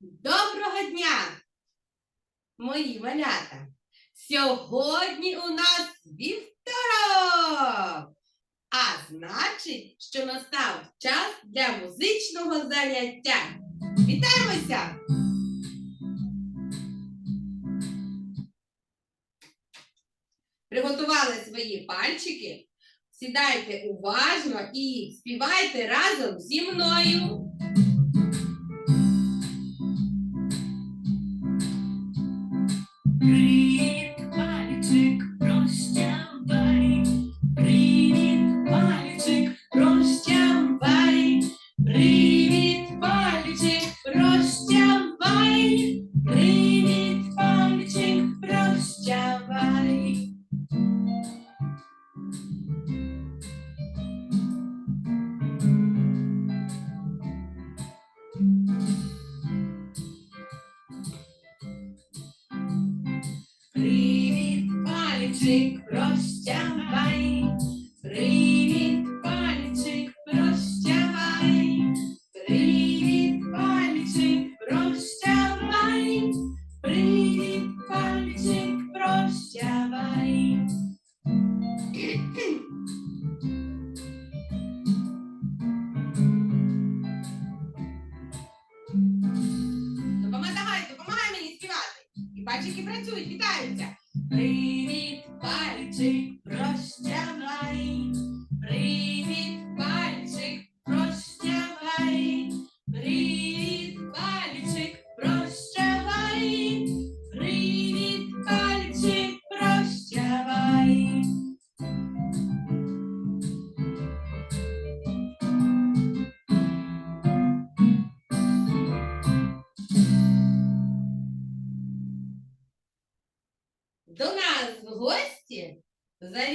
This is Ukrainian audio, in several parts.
Доброго дня, мої малята! Сьогодні у нас вівторок, а значить, що настав час для музичного заняття. Вітаємося! Приготували свої пальчики. Сідайте уважно і співайте разом зі мною. Пальчики працюють, вітаються. Привіт, пальчик,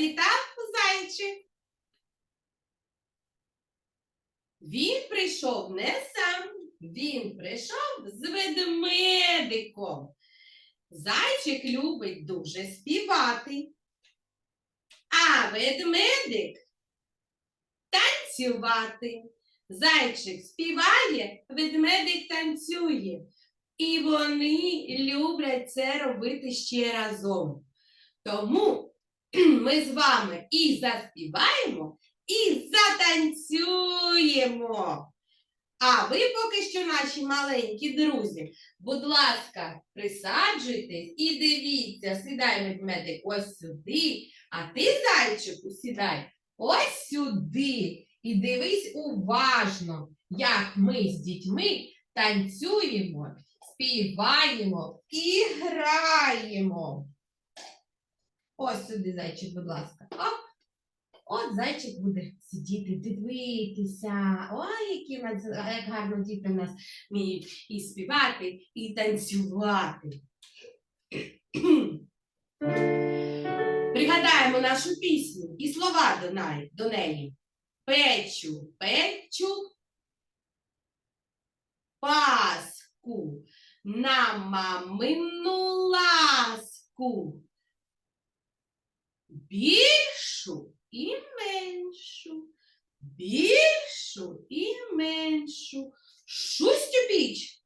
завітав зайчик. Він прийшов не сам, він прийшов з ведмедиком. Зайчик любить дуже співати. А ведмедик танцювати. Зайчик співає, ведмедик танцює. І вони люблять це робити ще разом. Тому ми з вами і заспіваємо, і затанцюємо. А ви поки що, наші маленькі друзі, будь ласка, присаджуйтесь і дивіться, сідай ведмедик ось сюди, а ти, зайчику, сідай ось сюди. І дивись уважно, як ми з дітьми танцюємо співаємо і граємо. Ось сюди зайчик, будь ласка. Оп. От зайчик буде сидіти, дивитися. Ой, які як гарно діти в нас вміють і співати, і танцювати. Пригадаємо нашу пісню і слова до неї. До неї. Печу, печу, паску на мамину ласку. Більшу і меншу, більшу і меншу. Шустю піч.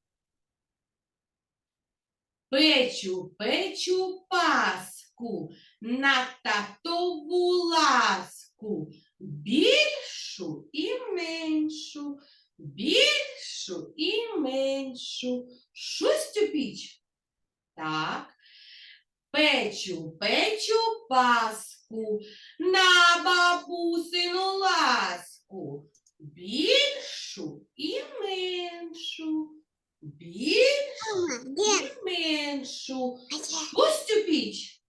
Печу, печу паску на татову ласку. Більшу і меншу, більшу і меншу. Шустю піч. Так. Печу, печу паску на бабусину ласку. Більшу і меншу. Більшу і меншу. Шустю піч.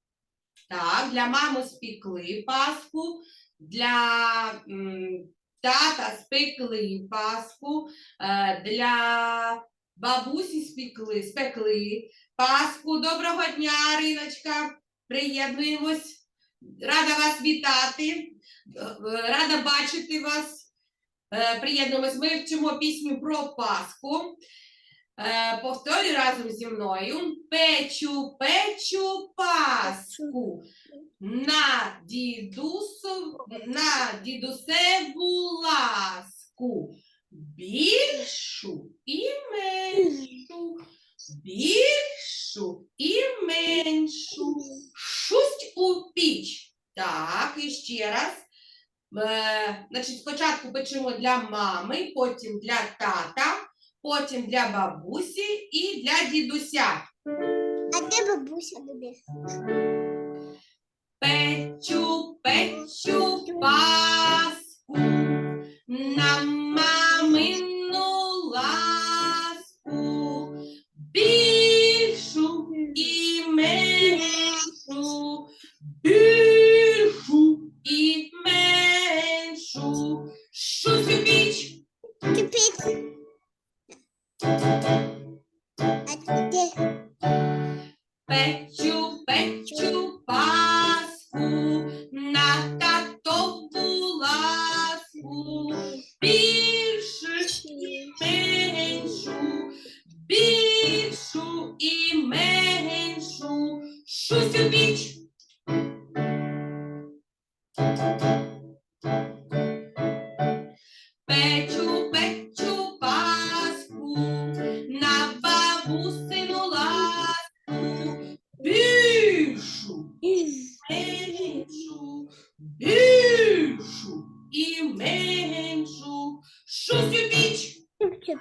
Так, для мами спекли паску, для м, тата спекли паску, е, для бабусі спекли, спекли паску. Доброго дня, Риночка. Приєднуємось. Рада вас вітати. Рада бачити вас. Е, Приєднуємось. Ми вчимо пісню про Пасху. Е, Повторюй разом зі мною. Печу, печу паску на дідусу, на дідусеву ласку. Більшу і меншу більшу і меншу. Шусть у піч. Так, і ще раз. Е, значить, Спочатку печемо для мами, потім для тата, потім для бабусі і для дідуся. А де бабуся дідусь? Печу.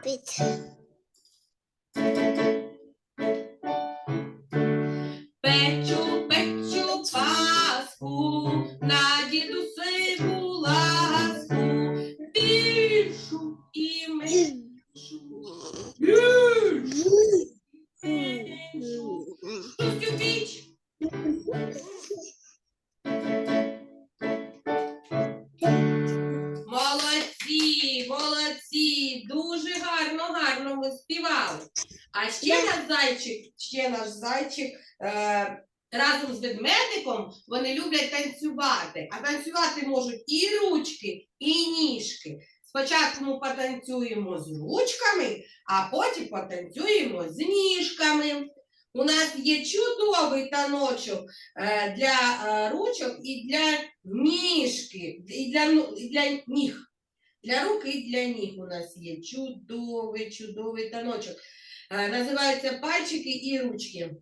Кипить. Печу, печу паску на дідусеву ласку, більшу і меншу, більшу і меншу, щось у наш е, разом з ведмедиком вони люблять танцювати. А танцювати можуть і ручки, і ніжки. Спочатку ми потанцюємо з ручками, а потім потанцюємо з ніжками. У нас є чудовий таночок е, для е, ручок і для ніжки, і для, ну- і для ніг. Для рук і для ніг у нас є чудовий, чудовий таночок. Називаються пальчики і ручки.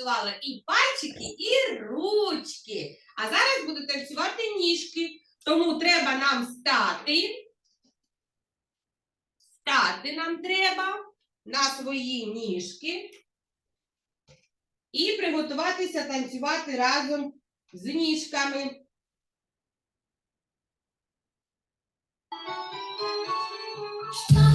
Танцювали і пальчики, і ручки. А зараз будуть танцювати ніжки. Тому треба нам стати. Стати нам треба на свої ніжки. І приготуватися танцювати разом з ніжками. Що,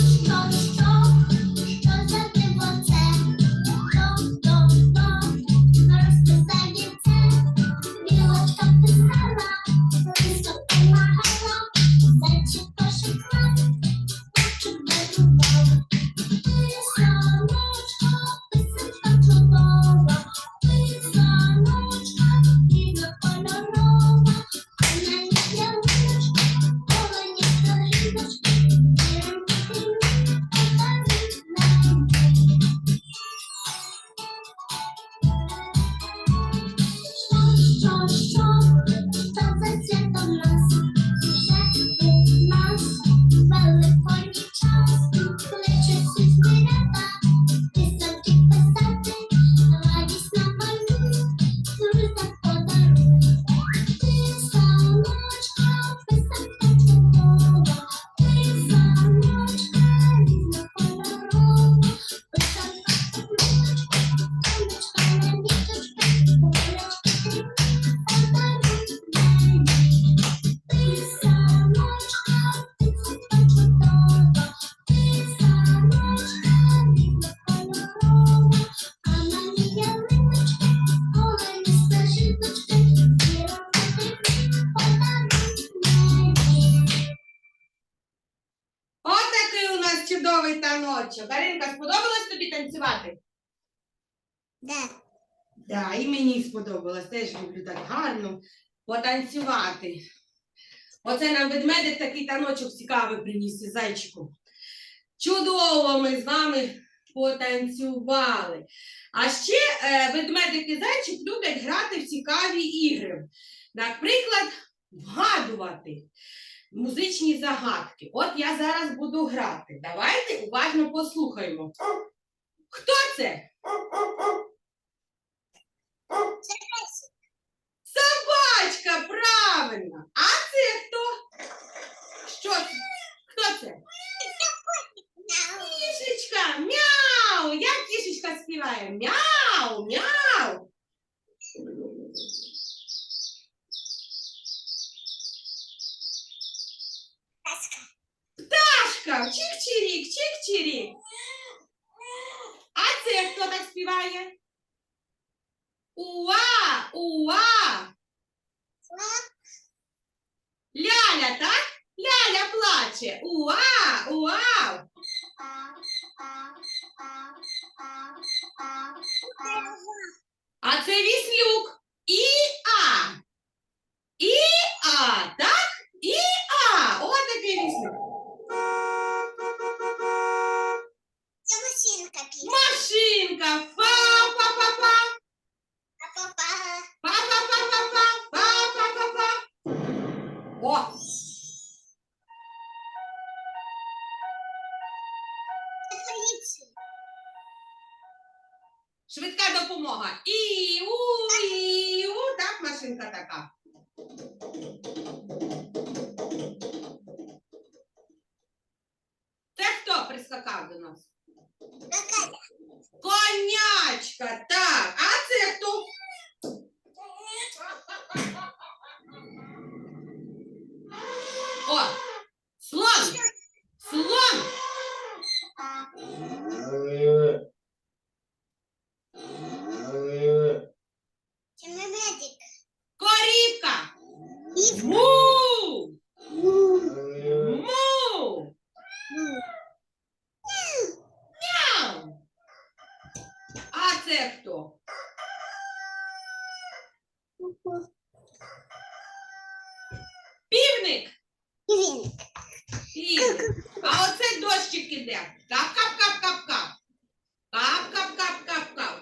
таночок. Каринка, сподобалось тобі танцювати? Да. Да, і мені сподобалось. Теж люблю так гарно потанцювати. Оце нам ведмедик такий таночок цікавий приніс із зайчиком. Чудово ми з вами потанцювали. А ще е, ведмедик і зайчик люблять грати в цікаві ігри. Наприклад, вгадувати музичні загадки. От я зараз буду грати. Давайте уважно послухаємо. Хто це? Собачка, правильно. А це хто? Що це? Хто це? Кішечка, мяу. Як кішечка співає? Мяу, мяу. Пташка, чик-чирік, чик-чирік. А це хто так співає? Уа, уа. Ляля, так? Ляля плаче. Уа, уа. А це віслюк. І а. І а, так? І а. Ось такий віслюк. Прискакав до нас? Конячка, так. А це хто? Хто? Півник. Півник. Півник. А оце дощик іде. Кап-кап-кап-кап-кап. Кап-кап-кап-кап-кап.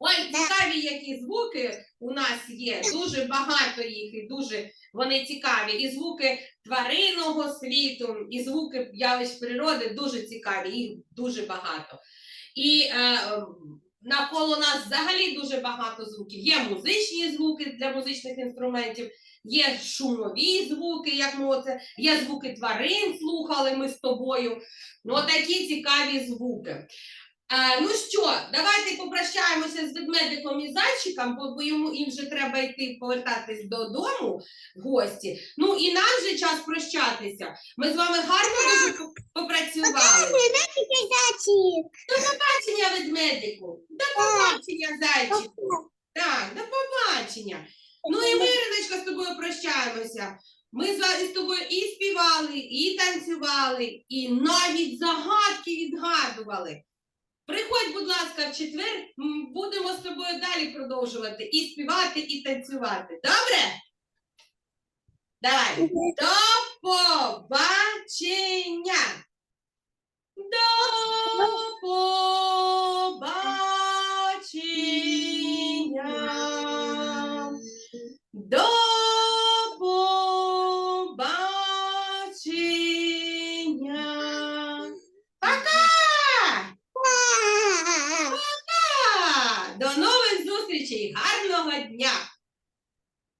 Ой, цікаві які звуки у нас є. Дуже багато їх і дуже вони цікаві. І звуки тваринного світу, і звуки явищ природи дуже цікаві, їх дуже багато. І е, ем, навколо нас взагалі дуже багато звуків. Є музичні звуки для музичних інструментів, є шумові звуки, як ми оце, є звуки тварин, слухали ми з тобою. Ну, такі цікаві звуки. Е, ну що, давайте попрощаємося з ведмедиком і зайчиком, бо, бо йому їм вже треба йти повертатись додому в гості. Ну і нам вже час прощатися. Ми з вами гарно дуже попрацювали. До побачення, ведмедику. До побачення, зайчику. Так, до побачення. Ну і ми, Іриночка, з тобою прощаємося. Ми з ва- з тобою і співали, і танцювали, і навіть загадки відгадували. Приходь, будь ласка, в четвер, будемо з тобою далі продовжувати і співати, і танцювати. Добре? Давай. До побачення. До